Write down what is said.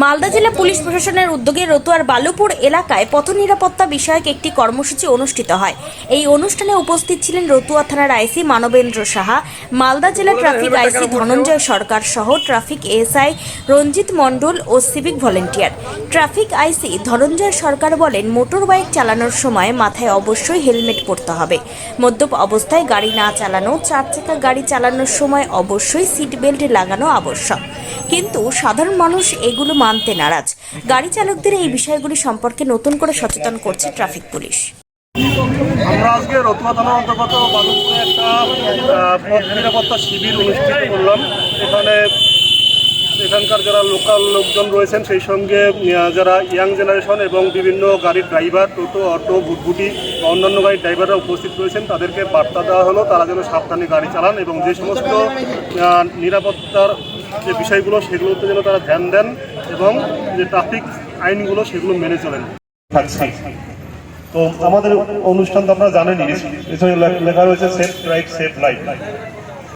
মালদা জেলা পুলিশ প্রশাসনের উদ্যোগে রতুয়ার বালুপুর এলাকায় পথ নিরাপত্তা বিষয়ক একটি কর্মসূচি অনুষ্ঠিত হয়। এই অনুষ্ঠানে উপস্থিত ছিলেন রতুয়া থানার আইসি মানবেন্দ্র সাহা মালদা জেলা ট্রাফিক আইসি ধনঞ্জয় সরকার সহ ট্রাফিক এএসআই রঞ্জিত মণ্ডল ও civic volunteer. Traffic IC Dhananjay Sarkar বলেন মোটর বাইক চালানোর সময় মাথায় অবশ্যই হেলমেট পরতে হবে। মদ্যপ অবস্থায় গাড়ি না চালানো চার চাকা গাড়ি চালানোর সময় অবশ্যই সিট বেল্ট লাগানো আবশ্যক। কিন্তু সাধারণ মানুষ এগুলো মানতে নারাজ। গাড়ি চালকদের এই বিষয়গুলি সম্পর্কে নতুন করে সচেতন করছে ট্রাফিক পুলিশ। আমরা আজকে রতুয়া থানার অন্তর্গত বালুপুরে একটা পথ নিরাপত্তা শিবির অনুষ্ঠিত করলাম। এখানে এখানকার যারা লোকাল লোকজন রয়েছেন, সেই সঙ্গে যারা ইয়াং জেনারেশন এবং বিভিন্ন গাড়ির ড্রাইভার, টোটো, অটো ভুটভুটি বা অন্যান্য গাড়ির ড্রাইভাররা উপস্থিত রয়েছেন, তাদেরকে বার্তা দেওয়া হলো, তারা যেন সাবধানে গাড়ি চালান এবং যে সমস্ত নিরাপত্তার যে বিষয়গুলো, সেগুলোতে যেন তারা ধ্যান দেন এবং যে ট্রাফিক আইনগুলো, সেগুলো মেনে চলেন। তো আমাদের অনুষ্ঠান তো আপনারা জানেনই লেখা রয়েছে সেফ ড্রাইভ সেফ লাইফ